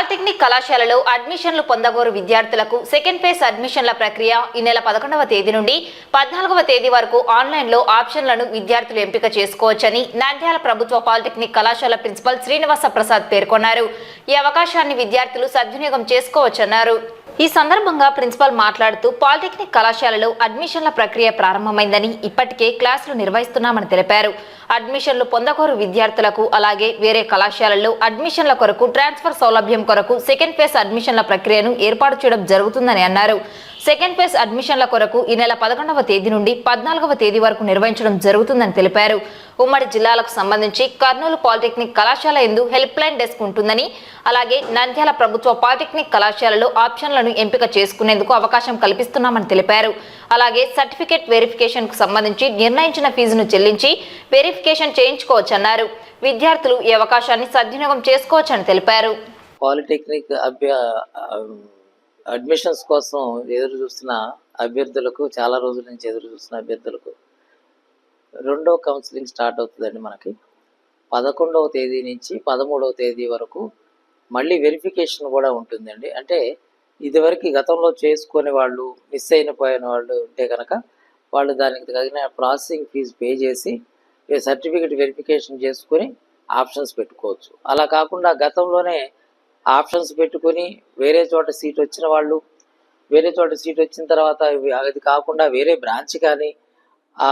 Polytechnic కళాశాలలో అడ్మిషన్లు పొందగోరు విద్యార్థులకు సెకండ్ ఫేజ్ అడ్మిషన్ల ప్రక్రియ ఈ నెల పదకొండవ తేదీ నుండి పద్నాలుగవ తేదీ వరకు ఆన్లైన్లో ఆప్షన్లను విద్యార్థులు ఎంపిక చేసుకోవచ్చని నంద్యాల ప్రభుత్వ పాలిటెక్నిక్ కళాశాల ప్రిన్సిపల్ శ్రీనివాస ప్రసాద్ పేర్కొన్నారు. ఈ అవకాశాన్ని విద్యార్థులు సద్వినియోగం చేసుకోవచ్చన్నారు. ఈ సందర్భంగా ప్రిన్సిపాల్ మాట్లాడుతూ పాలిటెక్నిక్ కళాశాలలో అడ్మిషన్ల ప్రక్రియ ప్రారంభమైందని ఇప్పటికే క్లాసులు నిర్వహిస్తున్నామని తెలిపారు. అడ్మిషన్లు పొందకోరు విద్యార్థులకు అలాగే వేరే కళాశాలల్లో అడ్మిషన్ల కొరకు ట్రాన్స్ఫర్ సౌలభ్యం కొరకు సెకండ్ ఫేజ్ అడ్మిషన్ల ప్రక్రియను ఏర్పాటు చేయడం జరుగుతుందని అన్నారు. సెకండ్ ఫేజ్ అడ్మిషన్ల కొరకు ఈ నెల పదకొండవ తేదీ నుండి పద్నాలుగవ తేదీ వరకు నిర్వహించడం జరుగుతుందని తెలిపారు. ఉమ్మడి జిల్లాలకు సంబంధించి కర్నూలు పాలిటెక్నిక్ కళాశాల ఎందు హెల్ప్ లైన్ డెస్క్ ఉంటుందని అలాగే నంద్యాల ప్రభుత్వ పాలిటెక్నిక్ కళాశాలలో ఆప్షన్లను ఎంపిక చేసుకునేందుకు అవకాశం కల్పిస్తున్నామని తెలిపారు. అలాగే సర్టిఫికేట్ వెరిఫికేషన్కు సంబంధించి నిర్ణయించిన ఫీజును చెల్లించి వెరిఫికేషన్ చేయించుకోవచ్చన్నారు. విద్యార్థులు ఈ అవకాశాన్ని సద్వినియోగం చేసుకోవచ్చని తెలిపారు. పాలిటెక్నిక్ అభ్య అడ్మిషన్స్ కోసం ఎదురు చూస్తున్న అభ్యర్థులకు చాలా రోజుల నుంచి ఎదురు చూస్తున్న అభ్యర్థులకు రెండో కౌన్సిలింగ్ స్టార్ట్ అవుతుందండి మనకి. పదకొండవ తేదీ నుంచి పదమూడవ తేదీ వరకు మళ్ళీ వెరిఫికేషన్ కూడా ఉంటుందండి. అంటే ఇదివరకు గతంలో చేసుకునే వాళ్ళు మిస్ అయిన పోయిన వాళ్ళు ఉంటే కనుక వాళ్ళు దానికి తగిన ప్రాసెసింగ్ ఫీజు పే చేసి సర్టిఫికేట్ వెరిఫికేషన్ చేసుకొని ఆప్షన్స్ పెట్టుకోవచ్చు. అలా కాకుండా గతంలోనే ఆప్షన్స్ పెట్టుకొని వేరే చోట సీట్ వచ్చిన వాళ్ళు వేరే చోట సీట్ వచ్చిన తర్వాత అది కాకుండా వేరే బ్రాంచ్ కానీ ఆ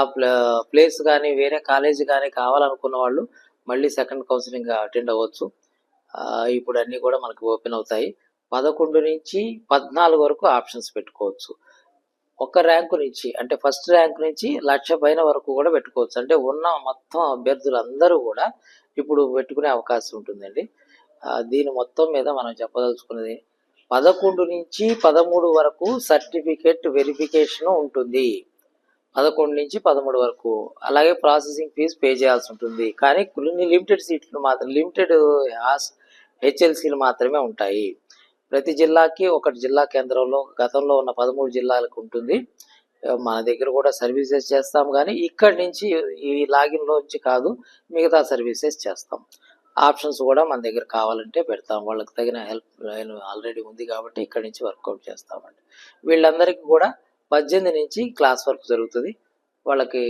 ప్లేస్ కానీ వేరే కాలేజీ కానీ కావాలనుకున్న వాళ్ళు మళ్ళీ సెకండ్ కౌన్సిలింగ్ అటెండ్ అవ్వచ్చు. ఇప్పుడు అన్నీ కూడా మనకు ఓపెన్ అవుతాయి. పదకొండు నుంచి పద్నాలుగు వరకు ఆప్షన్స్ పెట్టుకోవచ్చు. ఒక ర్యాంకు నుంచి అంటే ఫస్ట్ ర్యాంక్ నుంచి లక్ష పైన వరకు కూడా పెట్టుకోవచ్చు. అంటే ఉన్న మొత్తం అభ్యర్థులందరూ కూడా ఇప్పుడు పెట్టుకునే అవకాశం ఉంటుందండి. దీని మొత్తం మీద మనం చెప్పదలుచుకున్నది పదకొండు నుంచి పదమూడు వరకు సర్టిఫికేట్ వెరిఫికేషన్ ఉంటుంది. పదకొండు నుంచి పదమూడు వరకు. అలాగే ప్రాసెసింగ్ ఫీజు పే చేయాల్సి ఉంటుంది. కానీ కొన్ని లిమిటెడ్ సీట్లు మాత్రం లిమిటెడ్ హెచ్ఎల్సీలు మాత్రమే ఉంటాయి. ప్రతి జిల్లాకి ఒకటి జిల్లా కేంద్రంలో గతంలో ఉన్న పదమూడు జిల్లాలకు ఉంటుంది. మన దగ్గర కూడా సర్వీసెస్ చేస్తాం. కానీ ఇక్కడి నుంచి ఈ లాగిన్లో నుంచి కాదు మిగతా సర్వీసెస్ చేస్తాం. ఆప్షన్స్ కూడా మన దగ్గర కావాలంటే పెడతాం. వాళ్ళకి తగిన హెల్ప్ లైన్ ఆల్రెడీ ఉంది కాబట్టి ఇక్కడి నుంచి వర్కౌట్ చేస్తామండి. వీళ్ళందరికీ కూడా పద్దెనిమిది నుంచి క్లాస్ వర్క్ జరుగుతుంది. వాళ్ళకి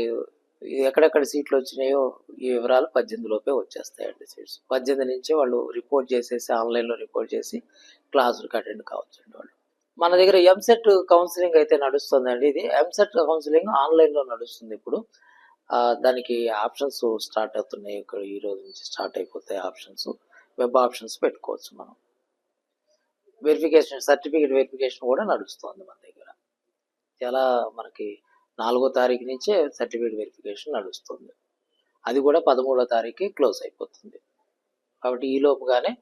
ఎక్కడెక్కడ సీట్లు వచ్చినాయో ఈ వివరాలు పద్దెనిమిది లోపే వచ్చేస్తాయండి సీట్స్. పద్దెనిమిది నుంచి వాళ్ళు రిపోర్ట్ చేసేసి ఆన్లైన్లో రిపోర్ట్ చేసి క్లాసులకు అటెండ్ కావచ్చండి వాళ్ళు. మన దగ్గర ఎంసెట్ కౌన్సిలింగ్ అయితే నడుస్తుందండి. ఇది ఎంసెట్ కౌన్సిలింగ్ ఆన్లైన్లో నడుస్తుంది ఇప్పుడు. దానికి ఆప్షన్స్ స్టార్ట్ అవుతున్నాయి. ఇక్కడ ఈ రోజు నుంచి స్టార్ట్ అయిపోతాయి ఆప్షన్స్. వెబ్ ఆప్షన్స్ పెట్టుకోవచ్చు మనం. వెరిఫికేషన్ సర్టిఫికేట్ వెరిఫికేషన్ కూడా నడుస్తుంది మన దగ్గర. చాలా మనకి నాలుగో తారీఖు నుంచే సర్టిఫికేట్ వెరిఫికేషన్ నడుస్తుంది. అది కూడా పదమూడో తారీఖు క్లోజ్ అయిపోతుంది. కాబట్టి ఈ లోపుగానే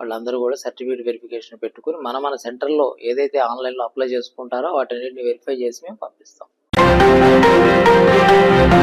వాళ్ళందరూ కూడా సర్టిఫికేట్ వెరిఫికేషన్ పెట్టుకుని మన మన సెంటర్లో ఏదైతే ఆన్లైన్లో అప్లై చేసుకుంటారో వాటన్నిటిని వెరిఫై చేసి మేము పంపిస్తాం.